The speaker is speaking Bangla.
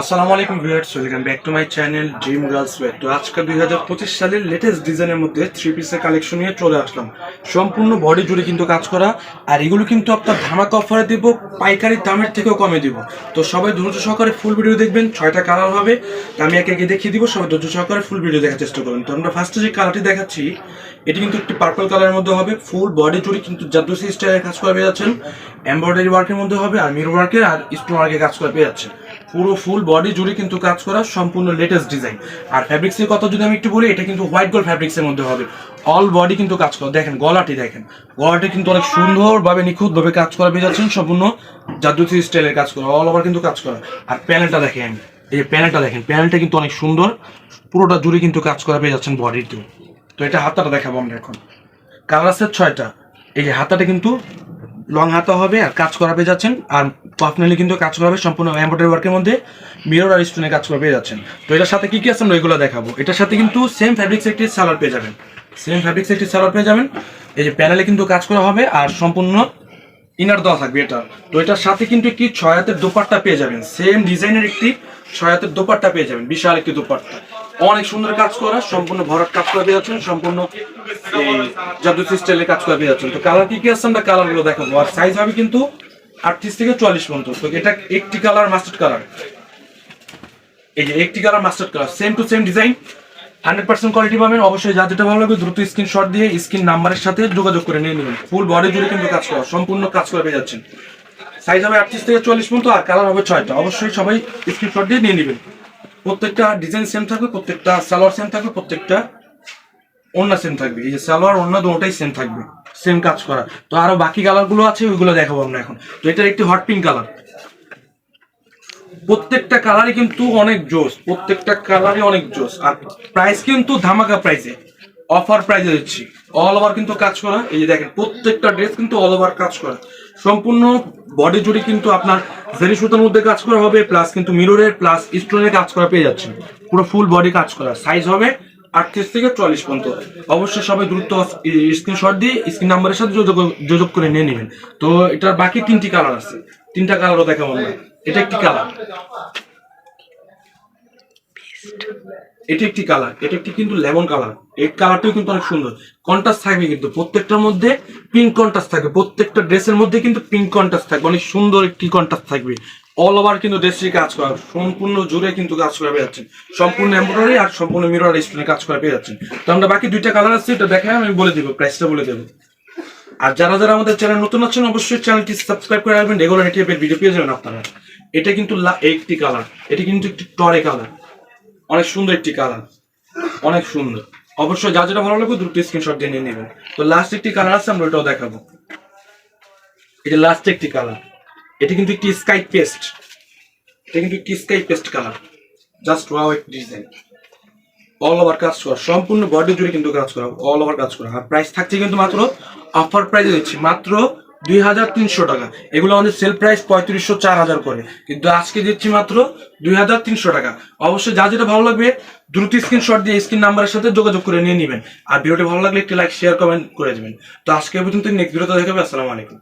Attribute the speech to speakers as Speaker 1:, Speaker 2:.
Speaker 1: আসসালামু আলাইকুম viewers, welcome back to my channel dream girls wait তো আজকে দুই হাজার পঁচিশ সালের লেটেস্ট ডিজাইনের মধ্যে থ্রি পিসের কালেকশন নিয়ে চলে আসলাম। সম্পূর্ণ বডি জুড়ে কিন্তু কাজ করা, আর এগুলো কিন্তু আপনার ধামাকা অফারে দিব পাইকারি দামের থেকেও কমে দিব। তো সবাই ধৈর্য সহকারে ফুল ভিডিও দেখবেন, ছয়টা কালার হবে। আমি একে একে দেখিয়ে দিব, সবাই ধৈর্য সহকারে ফুল ভিডিও দেখার চেষ্টা করবেন তো আমরা ফার্স্টে যে কালারটি দেখাচ্ছি, এটি কিন্তু একটি পার্পল কালারের মধ্যে হবে। ফুল বডি জুড়ে কিন্তু জাদুসি স্টাইলের কাজ করা পেয়ে যাচ্ছেন। এমব্রয়ডারি ওয়ার্কের মধ্যে হবে, আর মিরর ওয়ার্কের আর স্টোন ওয়ার্কের কাজ করা পেয়ে যাচ্ছেন। পুরো ফুল বডি জুড়ে কিন্তু কাজ করা সম্পূর্ণ লেটেস্ট ডিজাইন আর ফ্যাব্রিক্স এর কথা যদি আমি একটু বলি, এটা কিন্তু হোয়াইট গোল্ড ফ্যাব্রিক্স এর মধ্যে হবে। অল বডি কিন্তু কাজ করা। দেখেন, গলাটি দেখেন। গলাটি কিন্তু অনেক সুন্দর সুন্দরভাবে নিখুঁতভাবে কাজ করা। পেয়ে যাচ্ছেন সম্পূর্ণ জাদুসি স্টাইলের কাজ করা। অল ওভার কিন্তু কাজ করা। আর প্যানেলটা দেখেন। এই যে প্যানেলটা দেখেন প্যানেলটা কিন্তু অনেক সুন্দর। পুরোটা জুড়ে কিন্তু কাজ করা পেয়ে যাচ্ছেন বডিতে তো। এটা হাতাটা দেখাবো আমরা এখন। কালার আছে ছয়টা। এই যে হাতাটা কিন্তু লং হাতা হবে আর কাজ করা পেয়ে যাচ্ছেন। আর পার্সোনালি কিন্তু কাজ করা হবে সম্পূর্ণ এমব্রয়ডারি ওয়ার্কের মধ্যে। মিরর আর স্টোনে কাজ করা পেয়ে যাচ্ছেন। তো এটার সাথে কি কি আছে আমরা এগুলো দেখাবো। এটার সাথে কিন্তু সেম ফ্যাব্রিক্স একটি সালোয়ার পেয়ে যাবেন। সেম ফ্যাব্রিক্স একটি সালোয়ার পেয়ে যাবেন। এই যে প্যানেলে কিন্তু কাজ করা হবে আর সম্পূর্ণ ইনার দেওয়া থাকবে এটা। তো এটার সাথে কিন্তু একটি ছয় হাতের দোপাট্টা পেয়ে যাবেন। সেম ডিজাইনের একটি ছয় হাতের দোপাট্টা পেয়ে যাবেন। বিশাল একটি দোপাট্টা। অনেক সুন্দর কাজ করা, সম্পূর্ণ ভরাট কাজ করে পেয়ে যাচ্ছেন সম্পূর্ণ এই জাদু স্টাইলে কাজ করে পেয়ে যাচ্ছেন তো কালার কি কি আছে আমরা কালারগুলো দেখাবো। আর সাইজ হবে কিন্তু আটত্রিশ থেকে চুয়াল্লিশ পর্যন্ত। তো এটা একটি কালার মাস্টার্ড কালার এই যে একটি colour mustard colour same to same design hundred percent quality পাবেন। অবশ্যই যা যেটা ভালো লাগবে দ্রুত স্ক্রিনশট দিয়ে স্ক্রিন নাম্বারের সাথে যোগাযোগ করে নিয়ে নেবেন। ফুল বডি জুড়ে কিন্তু কাজ করা, সম্পূর্ণ কাজ করে পেয়ে যাচ্ছেন। সাইজ হবে আটত্রিশ থেকে চল্লিশ পর্যন্ত আর কালার হবে ছয়টা। অবশ্যই সবাই স্ক্রিনশট দিয়ে নিয়ে নেবেন। প্রত্যেকটা ডিজাইন সেম থাকবে, প্রত্যেকটা সালোয়ার সেম থাকবে, প্রত্যেকটা ওন্না সেম থাকবে। এই যে সালোয়ার ওন্না দুটোটাই সেম থাকবে সেম কাজ করা। তো আরও বাকি কালারগুলো আছে, ওইগুলো দেখাবো আমরা এখন। তো এটার একটি হট পিঙ্ক কালার প্রত্যেকটা কালারই কিন্তু অনেক জোস, প্রত্যেকটা কালারই অনেক জোস। আর প্রাইস কিন্তু ধামাকা প্রাইসে অফার প্রাইসে দিচ্ছি। অল ওভার কিন্তু কাজ করা। এই যে দেখেন, প্রত্যেকটা ড্রেস কিন্তু অল ওভার কাজ করা। সম্পূর্ণ বডি জুড়ে কিন্তু আপনার জেরি সুতার মধ্যে কাজ করা হবে প্লাস কিন্তু মিররের প্লাস স্টোনের কাজ করা পেয়ে যাচ্ছেন। পুরো ফুল বডি কাজ করা। সাইজ হবে আটত্রিশ থেকে চল্লিশ পর্যন্ত। অবশ্যই সবাই দ্রুত স্ক্রিনশট দিয়ে স্ক্রিন নাম্বারের সাথে যোগাযোগ করে নিয়ে নেবেন। তো এটার বাকি তিনটি কালার আছে। তিনটা কালারও দেখাবো আমরা এটা একটি কালার এটা একটি কালার এটা একটি কিন্তু লেমন কালার এই কালারটাও কিন্তু অনেক সুন্দর। কন্ট্রাস্ট থাকবে কিন্তু প্রত্যেকটার মধ্যে পিঙ্ক কন্ট্রাস্ট থাকবে। প্রত্যেকটা ড্রেসের মধ্যে কিন্তু পিঙ্ক কন্ট্রাস্ট থাকবে। অনেক সুন্দর একটি কন্ট্রাস্ট থাকবে। অল ওভার কিন্তু ড্রেসটি কাজ করা সম্পূর্ণ জুড়ে কিন্তু কাজ করা পেয়ে যাচ্ছেন। সম্পূর্ণ এমব্রয়ডারি আর সম্পূর্ণ মিরর স্টোনে কাজ করা পেয়ে যাচ্ছেন। তো আমরা বাকি দুইটা কালার আছে, এটা দেখাই আমি বলে দিব প্রাইসটা বলে দেবো। আর যারা যারা আমাদের চ্যানেল নতুন আছেন, অবশ্যই চ্যানেলটি সাবস্ক্রাইব করে রাখবেন। রেগুলার এটি ভিডিও পেয়ে যাবেন আপনারা। এটা কিন্তু একটি কালার এটা কিন্তু একটি টরে কালার অনেক সুন্দর একটি কালার অনেক সুন্দর। অবশ্যই যা যেটা ভালো লাগবে দ্রুত স্ক্রিনশট দিয়ে নিয়ে নেবেন। তো লাস্ট একটি কালার আছে, আমরা ওটাও দেখাবো। এটা লাস্ট একটি কালার এটা কিন্তু একটি স্কাই পেস্ট এটা কিন্তু একটি sky paste colour just wow একটি ডিজাইন অল ওভার কাজ করা। সম্পূর্ণ বডি জুড়ে কিন্তু কাজ করা। অল ওভার কাজ করা। আর প্রাইস থাকছে কিন্তু মাত্র অফার প্রাইসে দিচ্ছি মাত্র দুই হাজার তিনশো টাকা। এগুলো আমাদের সেল প্রাইস পঁয়ত্রিশশো, চার হাজার করে। কিন্তু আজকে দিচ্ছি মাত্র দুই হাজার তিনশো টাকা। অবশ্যই যা যেটা ভালো লাগবে, দ্রুত স্ক্রিনশট দিয়ে স্ক্রিন নাম্বারের সাথে যোগাযোগ করে নিয়ে নেবেন। আর ভিডিওটি ভালো লাগলে একটি লাইক শেয়ার কমেন্ট করে দেবেন। তো আজকে পর্যন্ত নেক্সট ভিডিওতে দেখাবে আসসালামু আলাইকুম।